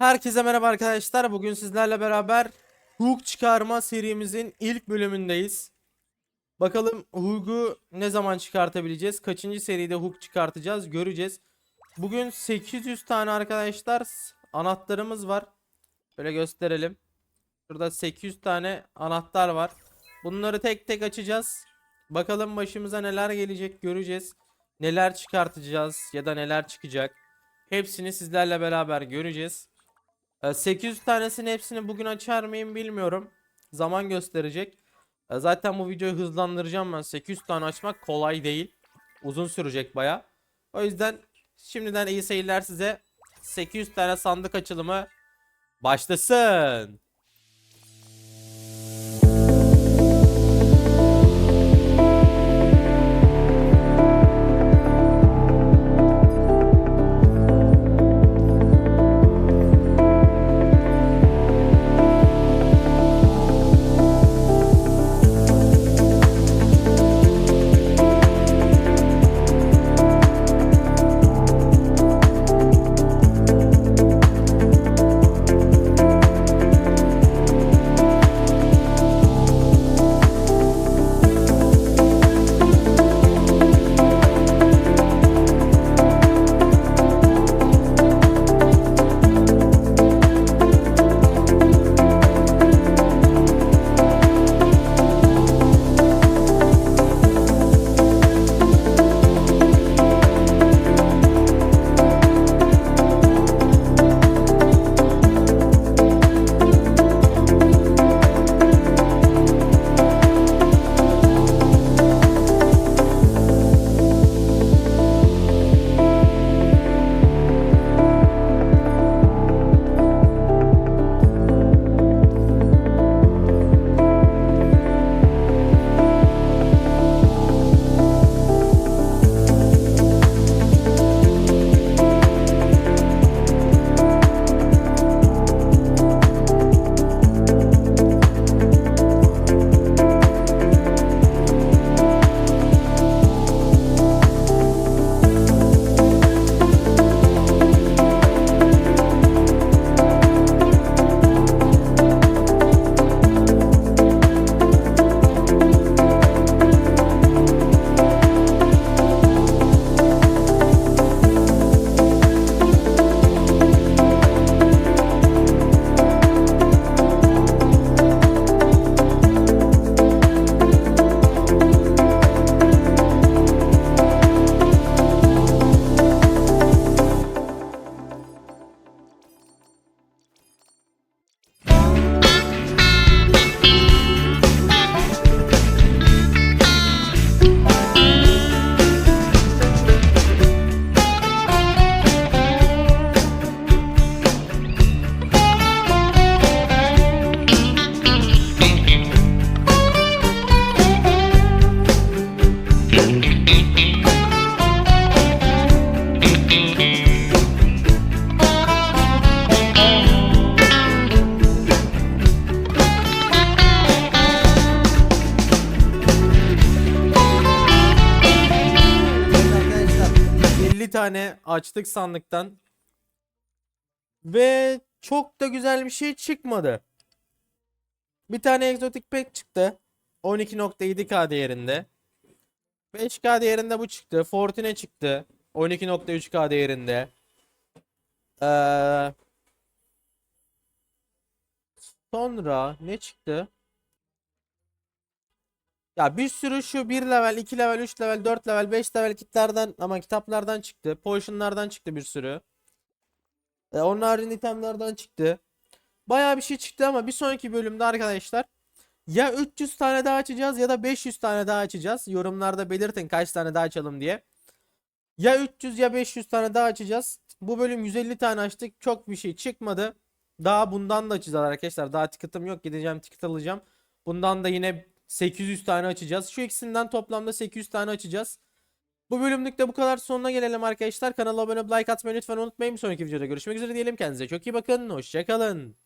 Herkese merhaba arkadaşlar. Bugün sizlerle beraber Hook çıkarma serimizin ilk bölümündeyiz. Bakalım Hook'u ne zaman çıkartabileceğiz? Kaçıncı seride Hook çıkartacağız? Göreceğiz. Bugün 800 tane arkadaşlar anahtarımız var. Şöyle gösterelim. Şurada 800 tane anahtar var. Bunları tek tek açacağız. Bakalım başımıza neler gelecek göreceğiz. Neler çıkartacağız ya da neler çıkacak. Hepsini sizlerle beraber göreceğiz. Ee, 800 tanesini hepsini bugün açar mıyım bilmiyorum. Zaman gösterecek. Ee, Zaten bu videoyu hızlandıracağım ben. 800 tane açmak kolay değil. Uzun sürecek baya. O yüzden şimdiden iyi seyirler size. 800 tane sandık açılımı başlasın. Tane açtık sandıktan. Ve çok da güzel bir şey çıkmadı. Bir tane egzotik pack çıktı. 12.7k değerinde. 5k değerinde bu çıktı. Fortune çıktı. 12.3k değerinde. Ee, sonra ne çıktı? Ya bir sürü şu 1 level, 2 level, 3 level, 4 level, 5 level kitlerden ama kitaplardan çıktı. Potion'lardan çıktı bir sürü. E, onun haricinde itemlerden çıktı. Bayağı bir şey çıktı ama bir sonraki bölümde arkadaşlar ya 300 tane daha açacağız ya da 500 tane daha açacağız. Yorumlarda belirtin kaç tane daha açalım diye. Ya 300 ya 500 tane daha açacağız. Bu bölüm 150 tane açtık. Çok bir şey çıkmadı. Daha bundan da açacağız arkadaşlar. Daha ticket'ım yok. Gideceğim ticket alacağım. Bundan da yine 800 tane açacağız. Şu ikisinden toplamda 800 tane açacağız. Bu bölümlük de bu kadar sonuna gelelim arkadaşlar. Kanala abone like atmayı lütfen unutmayın. Bir sonraki videoda görüşmek üzere diyelim. Kendinize çok iyi bakın. Hoşçakalın.